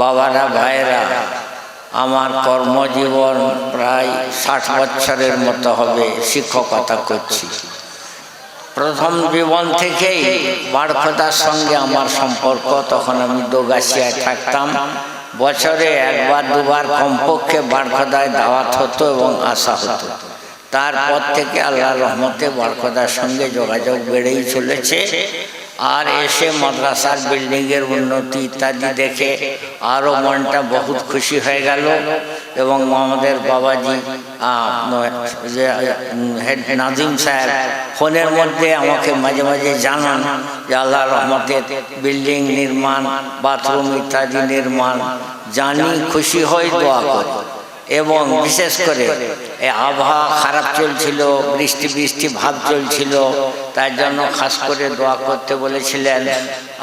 বাবারা ভাইরা আমার কর্মজীবন প্রায় ষাট বছরের মতো হবে, শিক্ষকতা করছি। প্রথম জীবন থেকেই বাড়খদার সঙ্গে আমার সম্পর্ক, তখন আমি দোগাছিয়ায় থাকতাম। বছরে একবার, দুবার কমপক্ষে বাড়খদায় দাওয়াত হতো এবং আসা হতো। তারপর থেকে আল্লাহ রহমতে বাড়খদার সঙ্গে যোগাযোগ বেড়েই চলেছে। আর এসে মাদ্রাসার বিল্ডিংয়ের উন্নতি ইত্যাদি দেখে আরও মনটা বহুত খুশি হয়ে গেল এবং আমাদের বাবাজি হেড নাজিম সাহেব ফোনের মধ্যে আমাকে মাঝে মাঝে জানান যে আল্লাহ রহমতের বিল্ডিং নির্মাণ, বাথরুম ইত্যাদি নির্মাণ, জানি খুশি হই দোয়া করি। এবং বিশেষ করে আবহাওয়া খারাপ চলছিল, বৃষ্টি বৃষ্টি ভাব চলছিল তার জন্য খাস করে দোয়া করতে বলেছিলেন,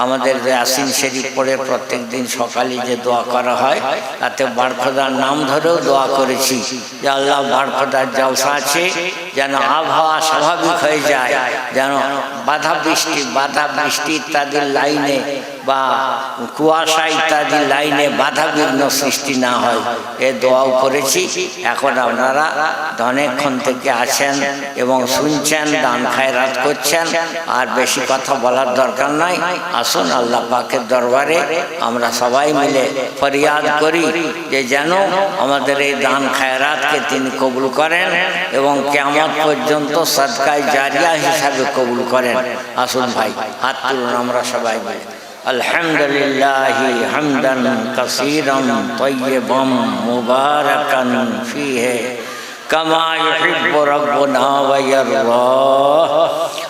আমাদের আসিন শরীফ পড়ে প্রত্যেক দিন সকালে যে দোয়া করা হয়, তাতে বাড়খদার নাম ধরেও দোয়া করেছি। যে আল্লাহ বাড়খদার জলসা আছে, যেন আবহাওয়া স্বাভাবিক হয়ে যায়, যেন বাধা বৃষ্টি বাধা বৃষ্টি ইত্যাদির লাইনে বা কুয়াশা ইত্যাদি লাইনে বাধা বিঘ্ন সৃষ্টি না হয়। এ দোয়াও করেছি। এখন আপনারা অনেকক্ষণ থেকে আছেন এবং শুনছেন, দান খায়রাত করছেন। আর বেশি কথা বলার দরকার নাই আসুন আল্লাহ পাকের দরবারে আমরা সবাই মিলে ফরিয়াদ করি যে যেন আমাদের এই দান খায়রাতকে তিনি কবুল করেন এবং কেমন পর্যন্ত সদকায় জারিয়া হিসাবে কবুল করেন আসুন ভাই হাত তুলুন আমরা সবাই মিলে الحمد لله حمدا كثيرا طيبا مباركا فيه كما يحب ربنا ويرضى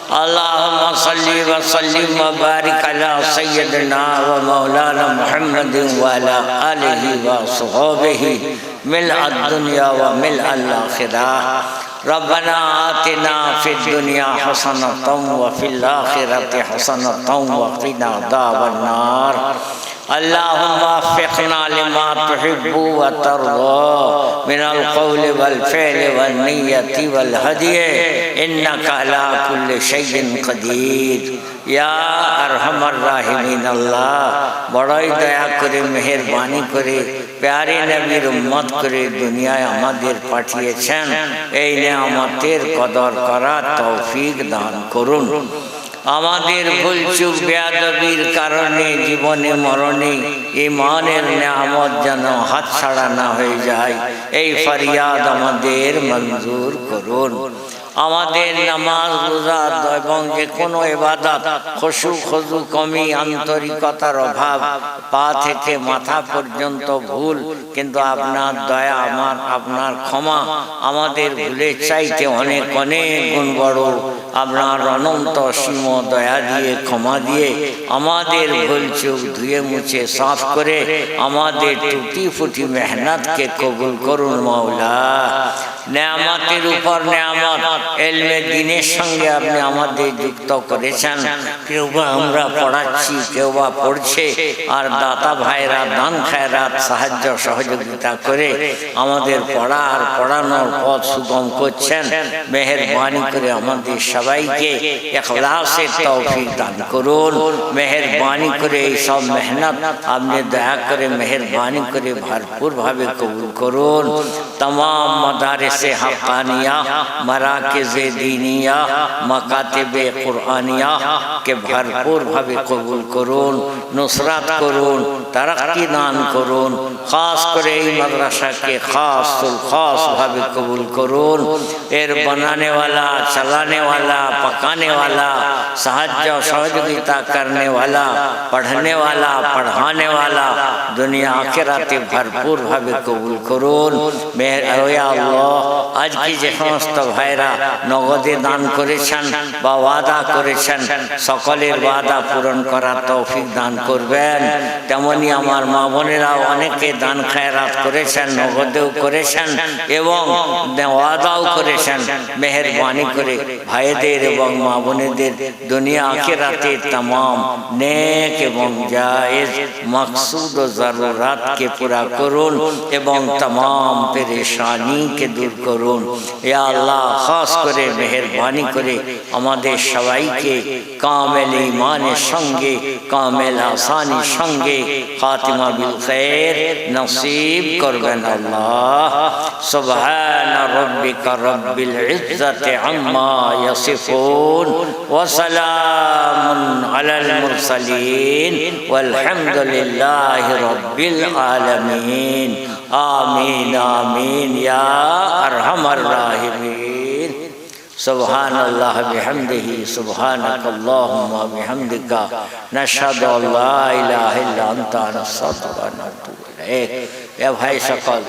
اللهم صل وسلم وبارك على سيدنا ومولانا محمد وعلى آله وصحبه ملء الدنيا وملء الآخرة. ربنا آتنا في الدنيا حسنة وفي الآخرة حسنة وقنا عذاب النار. اللهم وفقنا لما تحب وترضى من القول والفعل والنية والهدي إنك على كل شيء قدير ইয়া আরহামার রাহিমিন আল্লাহ বড়ই দয়া করে মেহরবানি করে প্যারে নবীর উম্মত করে দুনিয়ায় আমাদের পাঠিয়েছেন এই নিয়ামতের কদর করা তৌফিক দান করুন আমাদের ভুলচুক, বেয়াদবির কারণে জীবনে মরণে ইমানের নিয়ামত যেন হাত ছাড়া না হয়ে যায়। এই ফরিয়াদ আমাদের মঞ্জুর করুন। আমাদের নামাজ, রোজা এবং যে কোনো এবাদত, খসু খসু, কমি আন্তরিকতার অভাব, পা থেকে মাথা পর্যন্ত ভুল, কিন্তু আপনার দয়া, আমার, আপনার ক্ষমা, আমাদের ভুলের চাইতে অনেক অনেক গুণ বড়। আপনার অনন্ত সীম দয়া দিয়ে, ক্ষমা দিয়ে, আমাদের ভুল চোখ ধুয়ে মুছে, সাফ করে, আমাদের টুটি ফুটি মেহনতকে কবুল করুন মাওলা। নেয়ামতের উপর নেয়ামত। এলমে দিনের সঙ্গে আপনি আমাদের যুক্ত করেছেন। কেউ বা আমরা পড়াচ্ছি, কেউ বা পড়ছে, আর দাতা ভাইরা, দান খায়রাত সাহায্য সহযোগিতা করে আমাদের পড়া আর পড়ানোর পথ সুগম করছেন। মেহরবানি করে আমাদের সবাইকে এখলাসের তৌফিক দান করুন। মেহরবানি করে এই সব মেহনত আপনি দয়া করে মেহরবানি করে ভরপুরভাবে কবুল করুন। তমাম মাদারেস مدارس حقانیہ مراکز دینیہ مکاتب قرآنیہ کہ بھرپور بھوے قبول کرون نصرات کرون ترقی دان کرون، خاص کرے এই مدرسہ کے خاص الخاص بھابی قبول کرون۔ ایر بنانے والا، چلانے والا، پکانے والا، سہج جو سہج سہجگیتا کرنے والا، پڑھنے والا، پڑھانے والا، دنیا آخرات بھرپور بھابی قبول کرون۔ یا اللہ، آج کی যে بھائرہ ভাইরা নগদে দান করেছেন বা ওয়াদা করেছেন সকলের ওয়াদা পূরণ করার তৌফিক দান করবেন তেমন আমি আমার মা বোনেরা অনেকে দান খায়রাত করেছেন, নগদেও করেছেন এবং ওয়াদাও করেছেন, মেহরবানি করে ভাইদের এবং মা বোনেদের দুনিয়া আঁকে রাতে তাম নেক এবং জায়েজ মকসুদ ও জরুরাতকে পুরা করুন এবং তাম পেরেশানিকে দূর করুন। এ আল্লাহ খাস করে মেহরবানি করে আমাদের সবাইকে কামেল ইমানের সঙ্গে, কামেল আসানির সঙ্গে খাতিমা বিল খৈর নসিব করবেন আল্লাহ সুবহান রব্বিকা রব্বিল ইজ্জাতি আম্মা ইয়াসিফুন ওয়া সালামুন আলাল মুরসালিন والحمد لله رب العالمين آمين آمين يا أرحم الراحمين سبحان الله بحمده سبحانك اللهم وبحمدك نشهد أن لا إله إلا أنت نستغفرك ونتوب إليك এ ভাই সকল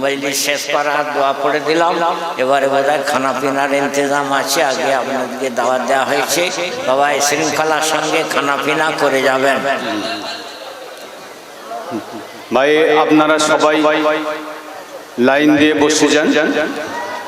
মজলিস শেষ করার দোয়া পড়ে দিলাম এবারে বোধহয় খানা পিনার ইন্তজাম আছে আগে আপনাদেরকে দাওয়াত দেওয়া হয়েছে সবাই শৃঙ্খলার সঙ্গে খানা পিনা করে যাবেন ভাই আপনারা সবাই লাইন দিয়ে বসে যান